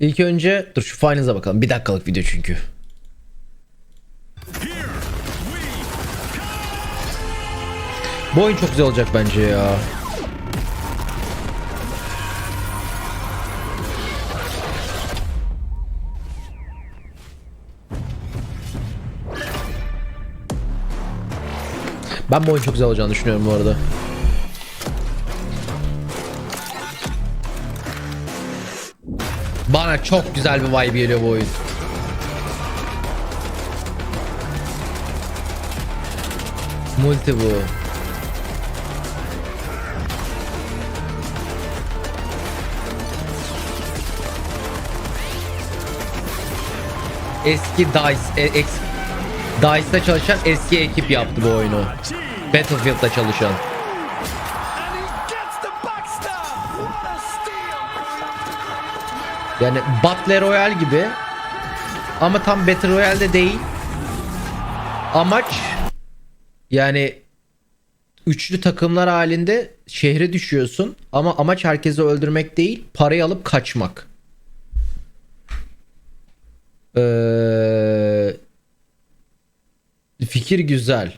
İlk önce dur şu finals'a bakalım. Bir dakikalık video çünkü. Bu oyun çok güzel olacak bence ya. Ben bu oyun çok güzel olacağını düşünüyorum bu arada. Bana çok güzel bir vibe geliyor bu oyun. Multi bu. Eski DICE, e, ex, DICE'da çalışan eski ekip yaptı bu oyunu. Battlefield'da çalışan. Yani Battle Royale gibi ama tam Battle Royale'de değil. Amaç yani üçlü takımlar halinde şehre düşüyorsun ama amaç herkesi öldürmek değil, parayı alıp kaçmak. Ee, fikir güzel.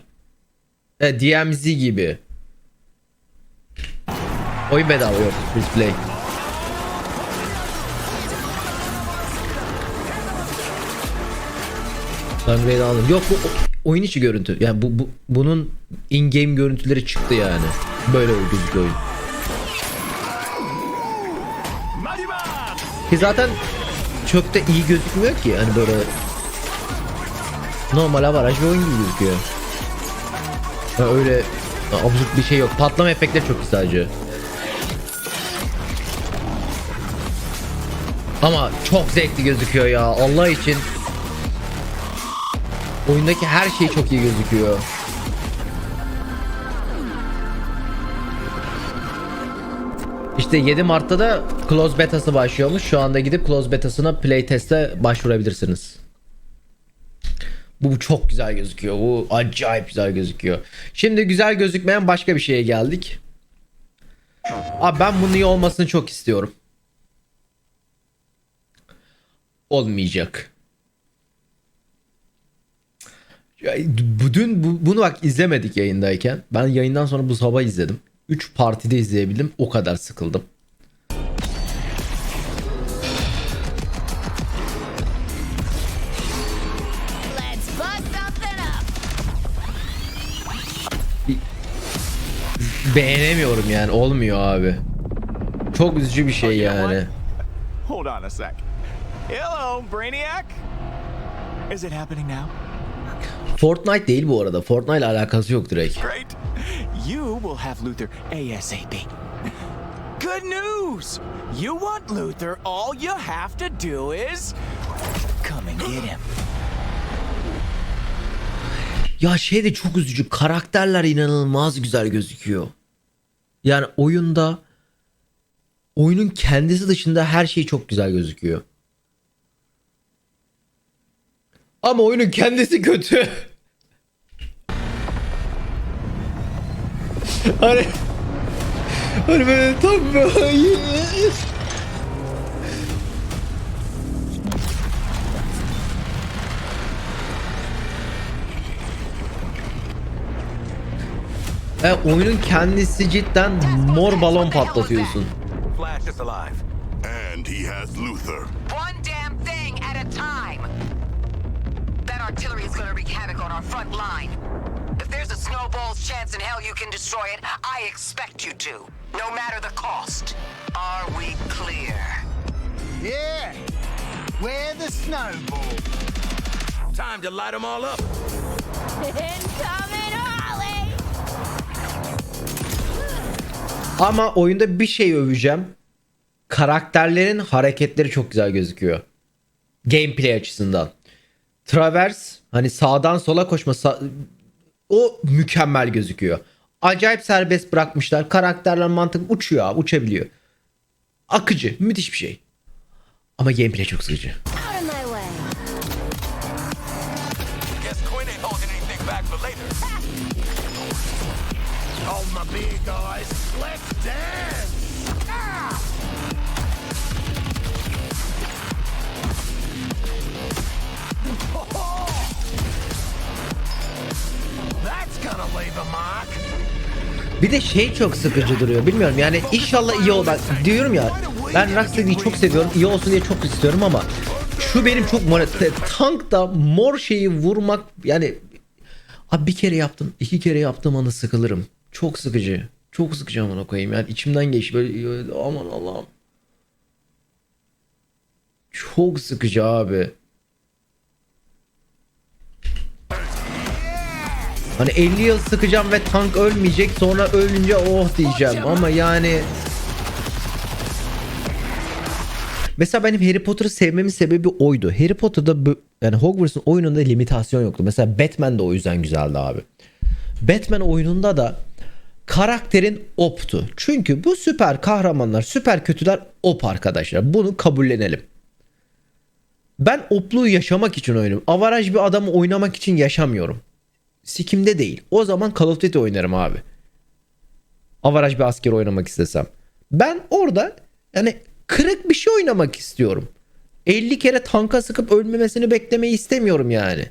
E, DMZ gibi. Oyun bedava yok. Free play. Downgrade aldım. Yok bu oyun içi görüntü. Yani bu, bu bunun in game görüntüleri çıktı yani. Böyle gözüküyor oyun. Ki zaten çok da iyi gözükmüyor ki hani böyle normal avaraj bir oyun gibi gözüküyor. Ha, öyle absürt bir şey yok. Patlama efektleri çok iyi sadece. Ama çok zevkli gözüküyor ya. Allah için oyundaki her şey çok iyi gözüküyor. İşte 7 Mart'ta da Close Beta'sı başlıyormuş. Şu anda gidip Close Beta'sına playtest'e başvurabilirsiniz. Bu çok güzel gözüküyor. Bu acayip güzel gözüküyor. Şimdi güzel gözükmeyen başka bir şeye geldik. Abi ben bunun iyi olmasını çok istiyorum. Olmayacak. Ya, bu- dün bu- bunu bak izlemedik yayındayken. Ben yayından sonra bu sabah izledim. 3 partide izleyebildim. O kadar sıkıldım. Beğenemiyorum yani. Olmuyor abi. Çok üzücü bir şey yani. Hold on a sec. Hello, Brainiac. Is it happening now? Fortnite değil bu arada. Fortnite ile alakası yok direkt. Great. You will have Luther ASAP. Good news! You want Luther, all you have to do is come and get him. Ya şey de çok üzücü. Karakterler inanılmaz güzel gözüküyor. Yani oyunda oyunun kendisi dışında her şey çok güzel gözüküyor. Ama oyunun kendisi kötü. hani hani böyle tam böyle E, oyunun kendisi cidden mor balon patlatıyorsun. Flash is alive. And he has Luther. One damn thing at a time. That artillery is gonna wreak havoc on our front line. A snowball's chance in hell you can destroy it, I expect you to. No matter the cost. Are we clear? Yeah. Where the snowball? Time to light them all up. Incoming Ollie! Ama oyunda bir şey öveceğim. Karakterlerin hareketleri çok güzel gözüküyor. Gameplay açısından. Travers hani sağdan sola koşma sa- o mükemmel gözüküyor. Acayip serbest bırakmışlar. Karakterler mantık uçuyor abi, uçabiliyor. Akıcı, müthiş bir şey. Ama gameplay çok sıkıcı. Bir de şey çok sıkıcı duruyor. Bilmiyorum yani inşallah iyi ol. Diyorum ya ben Rocksteady'yi çok seviyorum. iyi olsun diye çok istiyorum ama şu benim çok mor tankta mor şeyi vurmak yani abi bir kere yaptım, iki kere yaptım anda sıkılırım. Çok sıkıcı. Çok sıkıcı amına koyayım. Yani içimden geç böyle aman Allah'ım. Çok sıkıcı abi. Hani 50 yıl sıkacağım ve tank ölmeyecek sonra ölünce oh diyeceğim ama yani Mesela benim Harry Potter'ı sevmemin sebebi oydu. Harry Potter'da yani Hogwarts'ın oyununda limitasyon yoktu. Mesela Batman de o yüzden güzeldi abi. Batman oyununda da karakterin optu. Çünkü bu süper kahramanlar, süper kötüler op arkadaşlar. Bunu kabullenelim. Ben opluğu yaşamak için oynuyorum. Avaraj bir adamı oynamak için yaşamıyorum. Sikimde değil. O zaman Call of Duty oynarım abi. Avaraj bir asker oynamak istesem. Ben orada yani kırık bir şey oynamak istiyorum. 50 kere tanka sıkıp ölmemesini beklemeyi istemiyorum yani.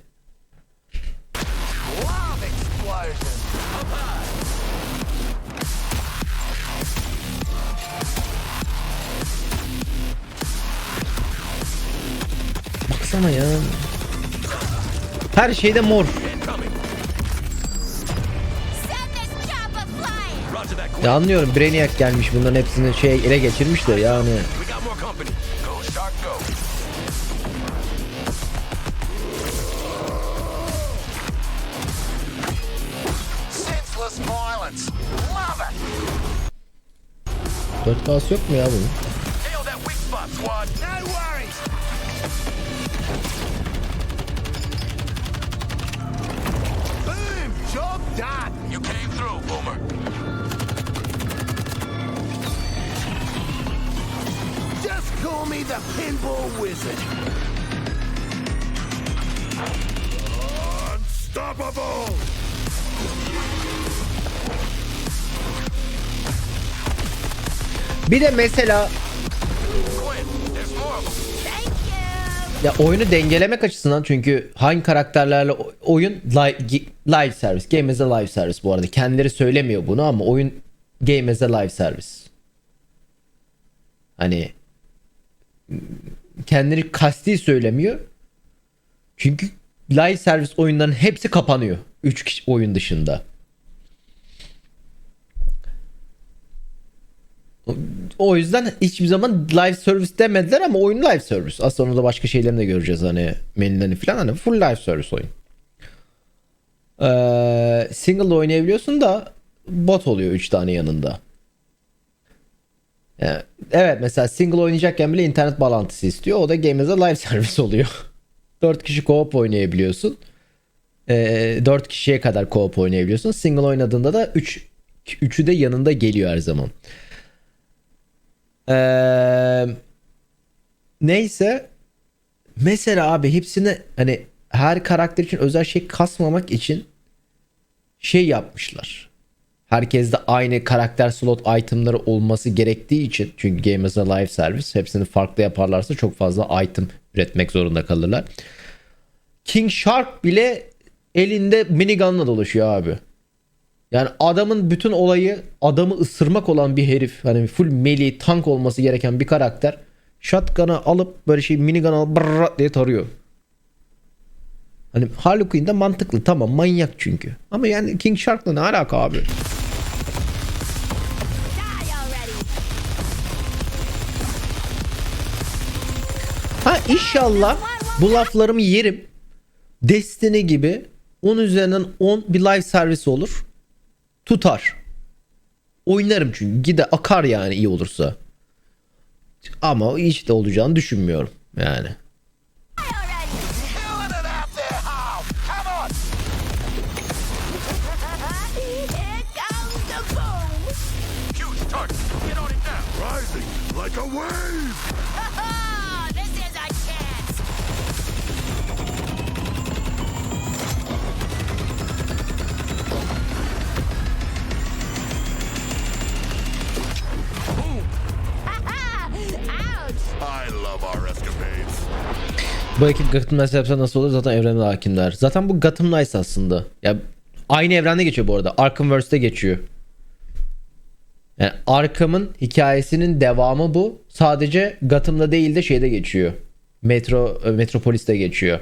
Baksana ya. Her şeyde mor. Ya anlıyorum Brainiac gelmiş bunların hepsini şey ele geçirmiş de yani. İt. 4K'sı yok mu ya bunun? You came through, Boomer. Call me the pinball wizard. Unstoppable! Bir de mesela ya oyunu dengelemek açısından çünkü hangi karakterlerle oyun live, live service. Game as a live service bu arada. Kendileri söylemiyor bunu ama oyun game as a live service. Hani kendileri kasti söylemiyor. Çünkü live service oyunların hepsi kapanıyor. 3 kişi oyun dışında. O yüzden hiçbir zaman live service demediler ama oyun live service. Az sonra da başka şeylerini de göreceğiz hani menülerini falan hani full live service oyun. Ee, single oynayabiliyorsun da bot oluyor 3 tane yanında. Yani, evet mesela single oynayacakken bile internet bağlantısı istiyor. O da Game as a Live Service oluyor. 4 kişi co-op oynayabiliyorsun. Ee, 4 kişiye kadar co-op oynayabiliyorsun. Single oynadığında da 3 üçü de yanında geliyor her zaman. Ee, neyse mesela abi hepsini hani her karakter için özel şey kasmamak için şey yapmışlar. Herkeste aynı karakter slot itemları olması gerektiği için çünkü Game as a Live Service hepsini farklı yaparlarsa çok fazla item üretmek zorunda kalırlar. King Shark bile elinde minigunla dolaşıyor abi. Yani adamın bütün olayı adamı ısırmak olan bir herif. Hani full melee tank olması gereken bir karakter. Shotgun'ı alıp böyle şey minigun alıp brrrr diye tarıyor. Hani Harley Quinn de mantıklı tamam manyak çünkü. Ama yani King Shark'la ne alaka abi? Ha inşallah bu laflarımı yerim. Destiny gibi 10 üzerinden 10 bir live servisi olur. Tutar. Oynarım çünkü. Gide akar yani iyi olursa. Ama hiç de olacağını düşünmüyorum yani. Bu ekip Gotham Knights yapsa nasıl olur zaten evrende hakimler. Zaten bu Gotham Knights aslında. Ya aynı evrende geçiyor bu arada. Arkhamverse'de geçiyor. Yani Arkham'ın hikayesinin devamı bu. Sadece Gotham'da değil de şeyde geçiyor. Metro Metropolis'te geçiyor.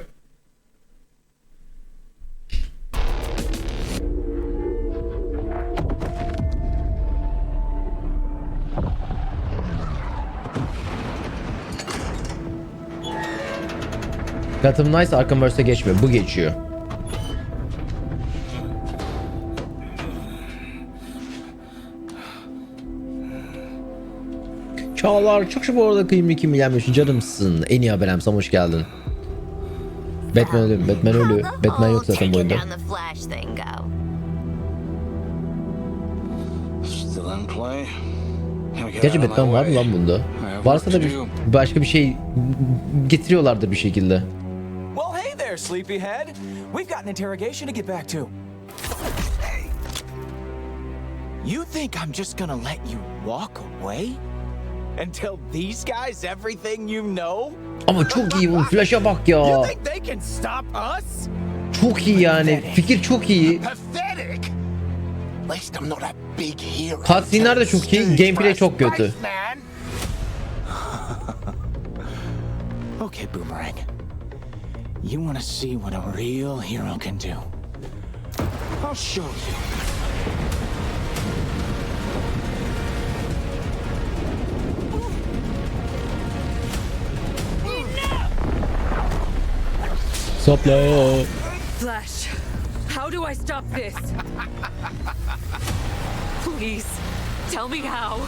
Gotham Knights Arkhamverse'e geçmiyor. Bu geçiyor. Çağlar çok şu bu arada kıyımlı kim bilenmiş canımsın. En iyi haberem sana hoş geldin. Batman ölü. Batman ölü. Batman yok zaten bu oyunda. Gerçi Batman var mı lan bunda? Varsa da bir, başka bir şey getiriyorlardır bir şekilde. There, sleepyhead. We've got an interrogation to get back to. You think I'm just gonna let you walk away? And tell these guys everything you know? Ama çok iyi bu Flash'a bak You ya. think they can stop us? Çok iyi yani. Fikir çok iyi. Pathetic. At least I'm not a big hero. Cutscene'ler de çok iyi. Gameplay çok kötü. Okay, Boomerang. You wanna see what a real hero can do? I'll show you. Stop Sapla. Flash, how do I stop this? Please, tell me how.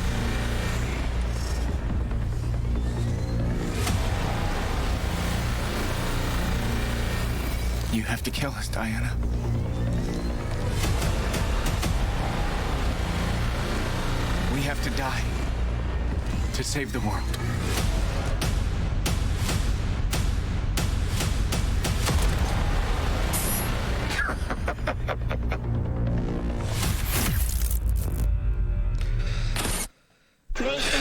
You have to kill us, Diana. We have to die to save the world.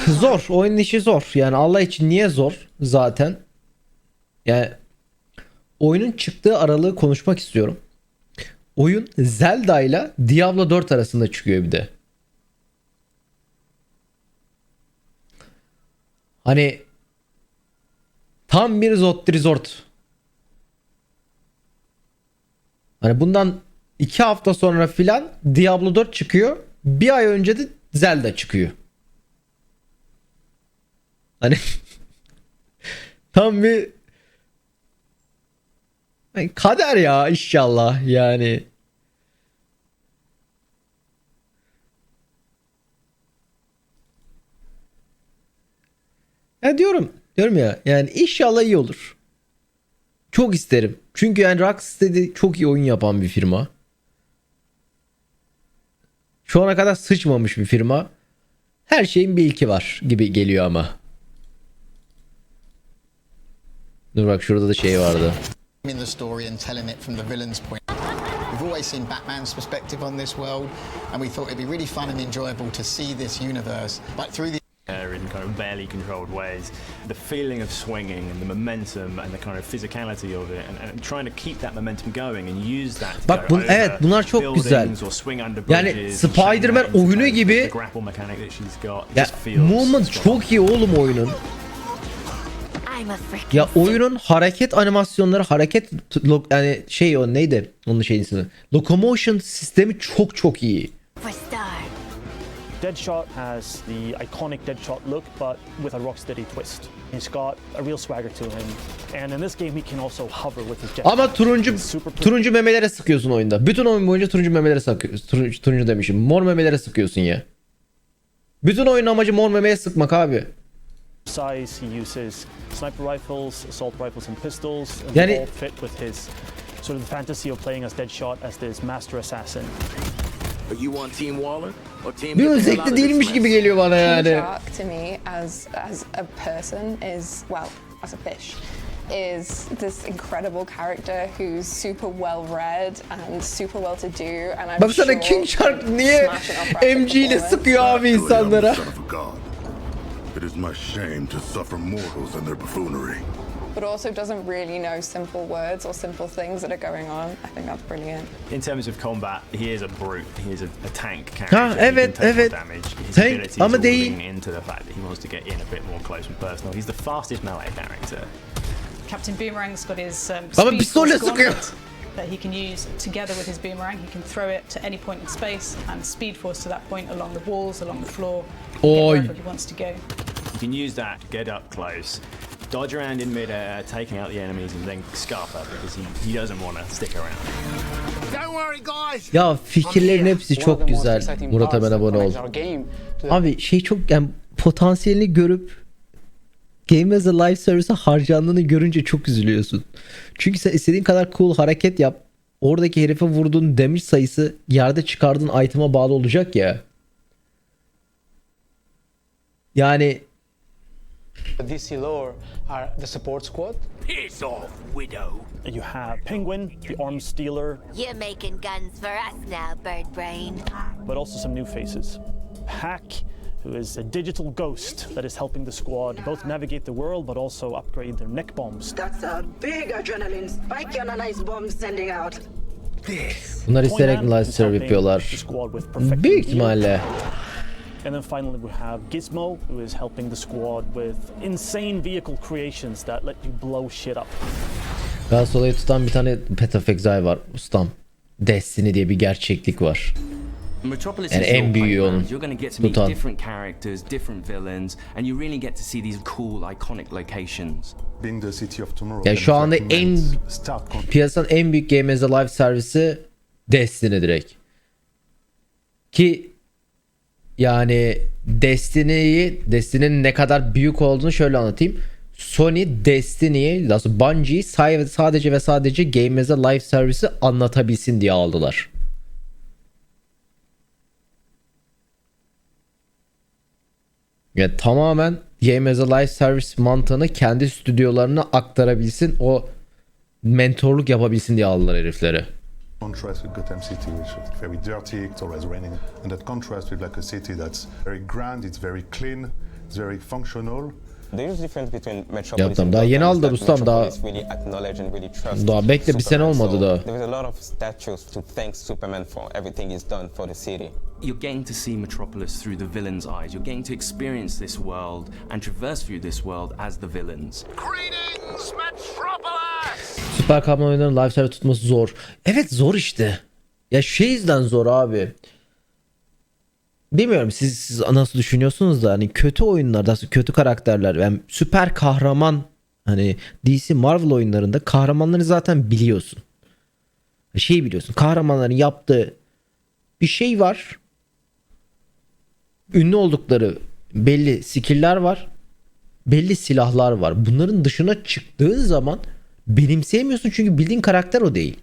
Zor. Oyunun işi zor. Yani Allah için niye zor zaten? Yani oyunun çıktığı aralığı konuşmak istiyorum. Oyun Zelda ile Diablo 4 arasında çıkıyor bir de. Hani tam bir Zot Resort. Hani bundan iki hafta sonra filan Diablo 4 çıkıyor. Bir ay önce de Zelda çıkıyor. Hani tam bir kader ya inşallah yani. Ya diyorum diyorum ya yani inşallah iyi olur. Çok isterim. Çünkü yani Rocksteady çok iyi oyun yapan bir firma. Şu ana kadar sıçmamış bir firma. Her şeyin bir ilki var gibi geliyor ama. Dur bak şurada da şey vardı. In the story and telling it from the villain's point. We've always seen Batman's perspective on this world, and we thought it'd be really fun and enjoyable to see this universe. But through the in kind of barely controlled ways. The feeling of swinging and the momentum and the kind of physicality of it, and, and trying to keep that momentum going and use that. To Bak go bun- over evet, bunlar çok güzel. Or swing under Yani bridges and Spider-Man chain that into oyunu gibi- the grapple mechanic that she's got. It Ya just feels movement strong. çok iyi oğlum oyunun. Ya oyunun hareket animasyonları, hareket yani şey o neydi? Onun şeyin ismi. Locomotion sistemi çok çok iyi. Deadshot has the iconic Deadshot look, but with a Rocksteady twist. He's got a real swagger to him, and in this game he can also hover with his jetpack. Ama turuncu turuncu memelere sıkıyorsun oyunda. Bütün oyun boyunca turuncu memelere sıkıyorsun. Turuncu, turuncu demişim. Mor memelere sıkıyorsun ya. Bütün oyunun amacı mor memeye sıkmak abi. Size, he uses sniper rifles, assault rifles, and pistols, and Yani- they all fit with his sort of the fantasy of playing as Deadshot as this master assassin. Are you on Team Waller or Team? Bir Get the hell out zevkli of değilmiş this gibi geliyor bana yani. Shark to me as as a person is well as a fish is this incredible character who's super well read and super well to do and I'm Baksana sure King Shark can niye smash an operatic MG ile performance. sıkıyor abi Actually, I'm the insanlara. It is my shame to suffer mortals and their buffoonery. but also doesn't really know simple words or simple things that are going on. I think that's brilliant. In terms of combat, he is a brute. He is a, a tank character. Ha, He can evet, take more evet. Damage. His Tank abilities ama all into the fact that he wants to get in a bit more close and personal. He's the fastest melee character. Captain Boomerang's got his um, Ama speed pistolle force sıkıyor. That he can use together with his boomerang. He can throw it to any point in space and speed force to that point along the walls, along the floor, wherever he wants to go. You can use that to get up close, dodge around in midair, taking out the enemies, and then scarf up because he, he doesn't want to stick around. Don't worry, guys. Ya fikirlerin hepsi çok güzel. Murat hemen abone ol. Abi şey çok yani potansiyelini görüp Game as a Live Service'e harcandığını görünce çok üzülüyorsun. Çünkü sen istediğin kadar cool hareket yap. Oradaki herife vurduğun damage sayısı yerde çıkardığın item'a bağlı olacak ya. Yani The DC lore are the support squad. Piss off, widow. You have Penguin, the arms stealer, You're making guns for us now, Bird Brain. but also some new faces. Hack, who is a digital ghost that is helping the squad both navigate the world but also upgrade their neck bombs. That's a big adrenaline spike and a nice bomb sending out. bunlar isteyerek Toyman live is serve helping yapıyorlar. the squad with perfecting Büyük ihtimalle. And then finally we have Gizmo, who is helping the squad with insane vehicle creations that let you blow shit up. Galatasaray'ı tutan bir tane Path of Exile var ustam. Destiny diye bir gerçeklik var. Metropolis Yani en büyüğü onun. You're going to get to meet Tutan. different characters, different villains, and you really get to see these cool, iconic locations. Being the city of tomorrow. Yani şu anda en piyasanın en büyük Game as a Live servisi Destiny direkt. Ki yani Destiny'yi Destiny'nin ne kadar büyük olduğunu şöyle anlatayım. Sony Destiny'yi Bungie'yi sadece ve sadece Game as a Live servisi anlatabilsin diye aldılar. Yani tamamen Game as a Live Service mantığını kendi stüdyolarına aktarabilsin. O mentorluk yapabilsin diye aldılar herifleri. Contrast with Gotham City, which is very dirty, it's always raining, and that contrast with like a city that's very grand, it's very clean, it's very functional. Ya Metropolis tamam daha yeni aldılar ustam daha daha bekle bir sene olmadı daha. There is a lot of statues to thank Superman for everything he's done for the city. You're getting to see Metropolis through the villain's eyes. You're getting to experience this world and traverse through this world as the villains. Greetings, Metropolis! Süper kahraman oyunlarının live server tutması zor. Evet zor işte. Ya şey yüzden zor abi. Bilmiyorum siz, siz nasıl düşünüyorsunuz da hani kötü oyunlarda kötü karakterler yani süper kahraman hani DC Marvel oyunlarında kahramanları zaten biliyorsun. Şey biliyorsun kahramanların yaptığı bir şey var. Ünlü oldukları belli skill'ler var. Belli silahlar var. Bunların dışına çıktığın zaman benimseyemiyorsun çünkü bildiğin karakter o değil.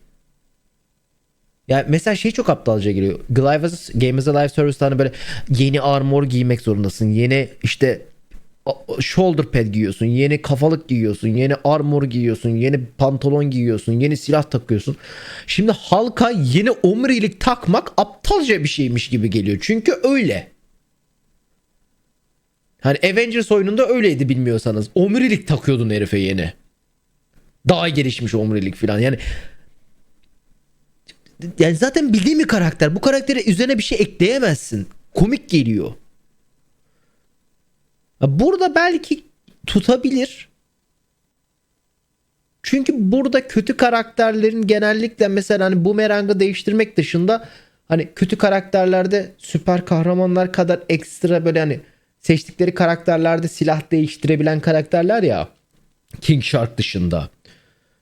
Yani mesela şey çok aptalca geliyor. Glyvas Game as a Live Service'da hani böyle yeni armor giymek zorundasın. Yeni işte shoulder pad giyiyorsun. Yeni kafalık giyiyorsun. Yeni armor giyiyorsun. Yeni pantolon giyiyorsun. Yeni silah takıyorsun. Şimdi halka yeni omurilik takmak aptalca bir şeymiş gibi geliyor. Çünkü öyle. Hani Avengers oyununda öyleydi bilmiyorsanız. Omurilik takıyordun herife yeni. Daha gelişmiş omurilik falan. Yani yani zaten bildiğim bir karakter. Bu karaktere üzerine bir şey ekleyemezsin. Komik geliyor. Burada belki tutabilir. Çünkü burada kötü karakterlerin genellikle mesela hani bumerangı değiştirmek dışında hani kötü karakterlerde süper kahramanlar kadar ekstra böyle hani seçtikleri karakterlerde silah değiştirebilen karakterler ya. King Shark dışında.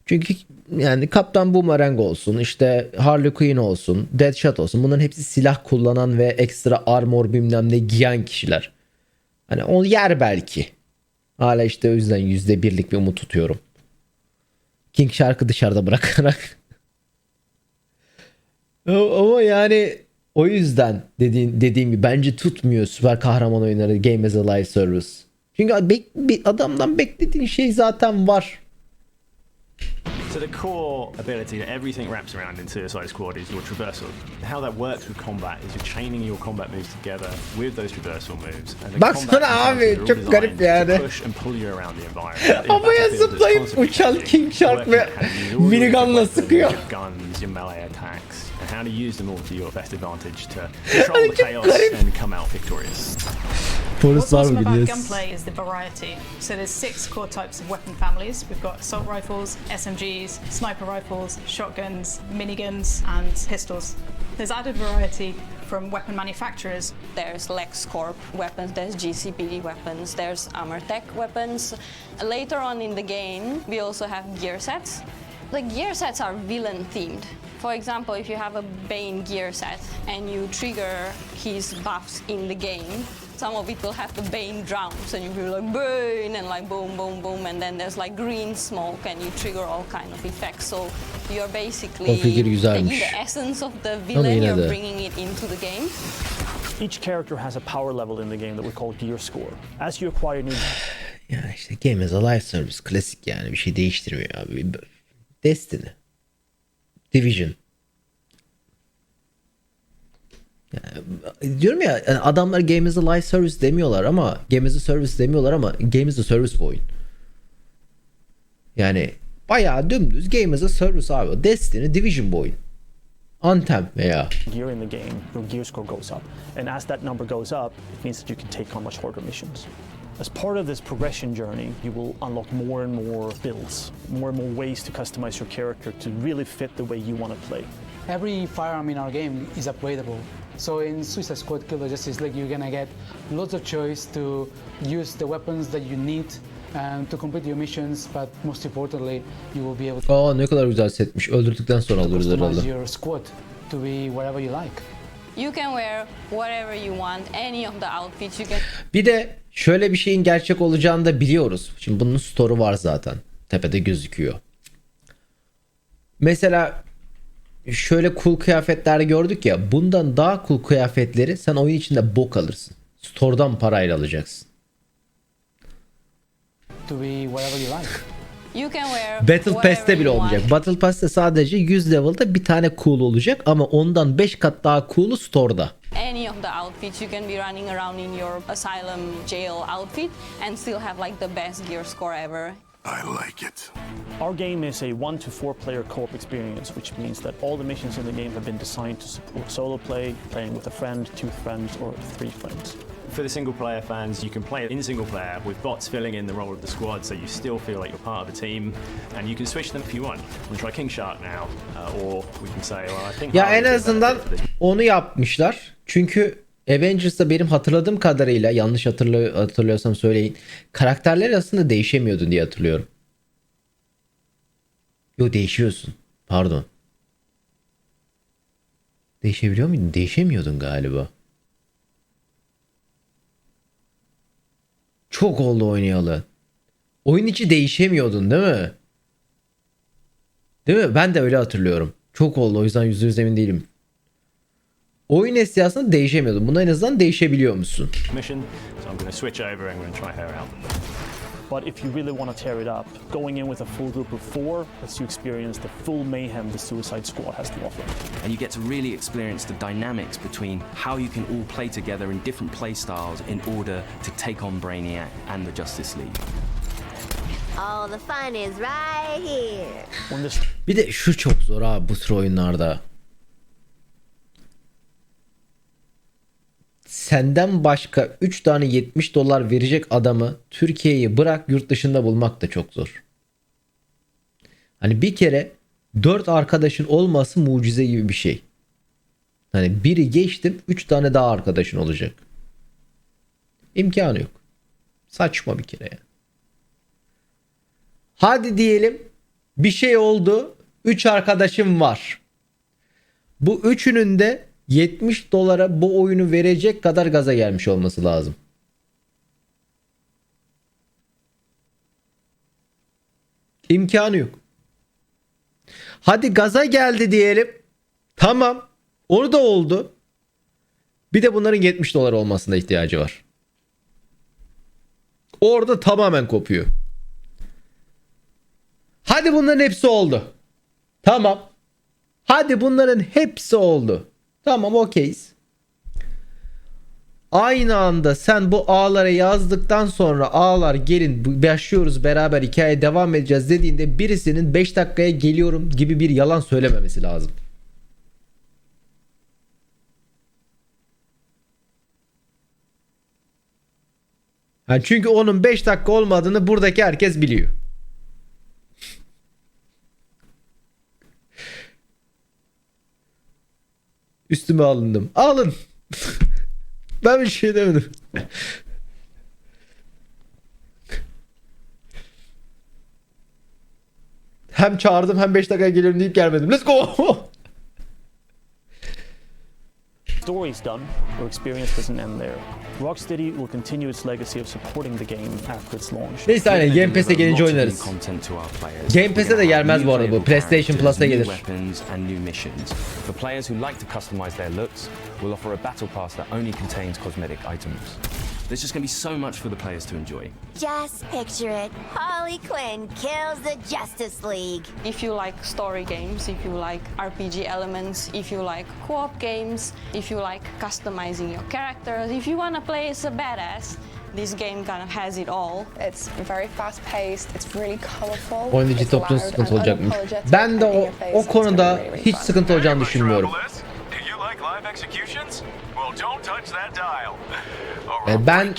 Çünkü yani Kaptan Boomerang olsun, işte Harley Quinn olsun, Deadshot olsun. Bunların hepsi silah kullanan ve ekstra armor bilmem ne giyen kişiler. Hani o yer belki. Hala işte o yüzden yüzde birlik bir umut tutuyorum. King Shark'ı dışarıda bırakarak. Ama yani o yüzden dediğin, dediğim gibi bence tutmuyor süper kahraman oyunları Game as a Live Service. Çünkü adamdan beklediğin şey zaten var. So the core ability that everything wraps around in Suicide Squad is your traversal. How that works with combat is you're chaining your combat moves together with those traversal moves. And Baksana abi, encounters are all çok garip yani. Push and pull you around the environment. Battlefield, it's zıplayıp uçan King Shark ve out how to use all your minigunla sıkıyor. Your guns, your melee attacks, and how to use them all to your best advantage to control the chaos and come out victorious. What's awesome about gunplay is the variety. So there's six core types of weapon families. We've got assault rifles, SMGs, sniper rifles, shotguns, miniguns, and pistols. There's added variety from weapon manufacturers. There's LexCorp weapons, there's GCPD weapons, there's Armortech weapons. Later on in the game, we also have gear sets. The gear sets are villain themed. For example, if you have a Bane gear set and you trigger his buffs in the game, some of it will have the Bane drowns and you'll be like Bane and like boom, boom, boom, and then there's like green smoke and you trigger all kind of effects. So you're basically O fikir güzelmiş. taking the essence of the Ama villain, yine you're bringing it into the game. Each character has a power level in the game that we call gear score. As you acquire new Ya işte Game as a Live Service klasik yani bir şey değiştirmiyor abi. Destiny. Division. Yani diyorum ya adamlar Game as a Live Service demiyorlar ama Game as a Service demiyorlar ama Game as a Service bu oyun. Yani bayağı dümdüz Game as a Service abi. Destiny Division bu oyun. Anthem veya gear in the game, your gear score goes up. And as that number goes up, it means that you can take on much harder missions. As part of this progression journey, you will unlock more and more builds, more and more ways to customize your character to really fit the way you want to play. Every firearm in our game is upgradable. So in Suicide Squad Killer Justice League, you're gonna get lots of choice to use the weapons that you need um, to complete your missions, but most importantly, you will be able to Aa ne kadar güzel setmiş. Öldürdükten sonra alıyoruz herhalde. customize your squad to be whatever you like. You can wear whatever you want, any of the outfits you can. Bir de şöyle bir şeyin gerçek olacağını da biliyoruz. Şimdi bunun story var zaten. Tepede gözüküyor. Mesela şöyle cool kıyafetler gördük ya. Bundan daha cool kıyafetleri sen oyun içinde bok alırsın. Store'dan parayla alacaksın. To be whatever you like. You can wear Battle Pass'te bile olmayacak. Battle Pass'te sadece 100 level'da bir tane cool olacak ama ondan 5 kat daha cool'u store'da. Any of the outfits you can be running around in your asylum jail outfit and still have like the best gear score ever. I like it. Our game is a one to four player co op experience, which means that all the missions in the game have been designed to support solo play, playing with a friend, two friends, or three friends. For the single player fans, you can play it in single player with bots filling in the role of the squad so you still feel like you're part of a team and you can switch them if you want. I'm try King Shark now, uh, or we can say, well, I think Ya Harley en would be a azından fit for this onu yapmışlar. Çünkü Avengers'da benim hatırladığım kadarıyla yanlış hatırlı hatırlıyorsam söyleyin. Karakterler aslında değişemiyordun diye hatırlıyorum. Yo değişiyorsun. Pardon. Değişebiliyor muydun? Değişemiyordun galiba. Çok oldu oynayalı. Oyun içi değişemiyordun değil mi? Değil mi? Ben de öyle hatırlıyorum. Çok oldu o yüzden yüzde yüz emin değilim. Oyun esnasında değişemiyordun. Bunda en azından değişebiliyor musun? But if you really want to tear it up, going in with a full group of four lets you experience the full mayhem the Suicide Squad has to offer. And you get to really experience the dynamics between how you can all play together in different play styles in order to take on Brainiac and the Justice League. All the fun is right here. When this Bir de şu çok zor abi bu tür oyunlarda. Senden başka 3 tane 70 dolar verecek adamı Türkiye'yi bırak yurt dışında bulmak da çok zor. Hani bir kere 4 arkadaşın olması mucize gibi bir şey. Hani biri geçtim 3 tane daha arkadaşın olacak. İmkanı yok. Saçma bir kere ya. Hadi diyelim bir şey oldu. 3 arkadaşım var. Bu üçünün de 70 dolara bu oyunu verecek kadar gaza gelmiş olması lazım. İmkanı yok. Hadi gaza geldi diyelim. Tamam. Onu da oldu. Bir de bunların 70 dolar olmasına ihtiyacı var. Orada tamamen kopuyor. Hadi bunların hepsi oldu. Tamam. Hadi bunların hepsi oldu. Tamam okeyiz. Aynı anda sen bu ağlara yazdıktan sonra ağlar gelin başlıyoruz beraber hikaye devam edeceğiz dediğinde birisinin 5 dakikaya geliyorum gibi bir yalan söylememesi lazım. Ha çünkü onun 5 dakika olmadığını buradaki herkes biliyor. Üstüme alındım. Alın. ben bir şey demedim. hem çağırdım hem 5 dakikaya geliyorum deyip gelmedim. Let's go. story's done, your experience doesn't end there. Rocksteady will continue its legacy of supporting the game after its launch. Neyse aynen Game Pass'e gelince oynarız. Game Pass'e de gelmez bu arada bu. PlayStation Plus'a gelir. weapons and new missions. For players who like to customize their looks, we'll offer a battle pass that only contains cosmetic items. There's just going to be so much for the players to enjoy. Just picture it. Harley Quinn kills the Justice League. If you like story games, if you like RPG elements, if you like co-op games, if you like customizing your characters, if you want to play as a badass, this game kind of has it all. It's very fast paced, it's really colorful. Oyuncu it's topçunun sıkıntı and olacakmış. Ben de o, o konuda really, really hiç fun. sıkıntı olacağını düşünmüyorum. Yani ben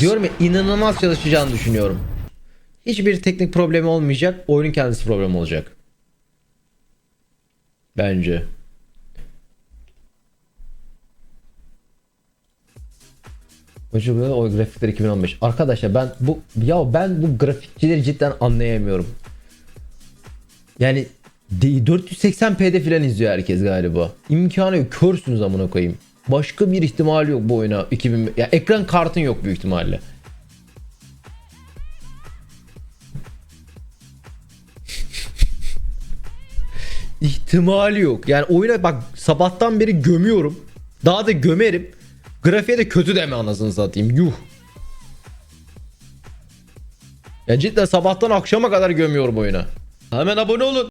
diyorum ya inanılmaz çalışacağını düşünüyorum. Hiçbir teknik problemi olmayacak. Oyunun kendisi problem olacak. Bence. Hocam o grafikler 2015. Arkadaşlar ben bu ya ben bu grafikçileri cidden anlayamıyorum. Yani de- 480p'de filan izliyor herkes galiba. İmkanı yok. Körsünüz amına koyayım. Başka bir ihtimal yok bu oyuna. 2000 ya ekran kartın yok büyük ihtimalle. İhtimali yok. Yani oyuna bak sabahtan beri gömüyorum. Daha da gömerim. Grafiğe de kötü deme anasını satayım. Yuh. Ya cidden sabahtan akşama kadar gömüyorum oyuna. Hemen abone olun.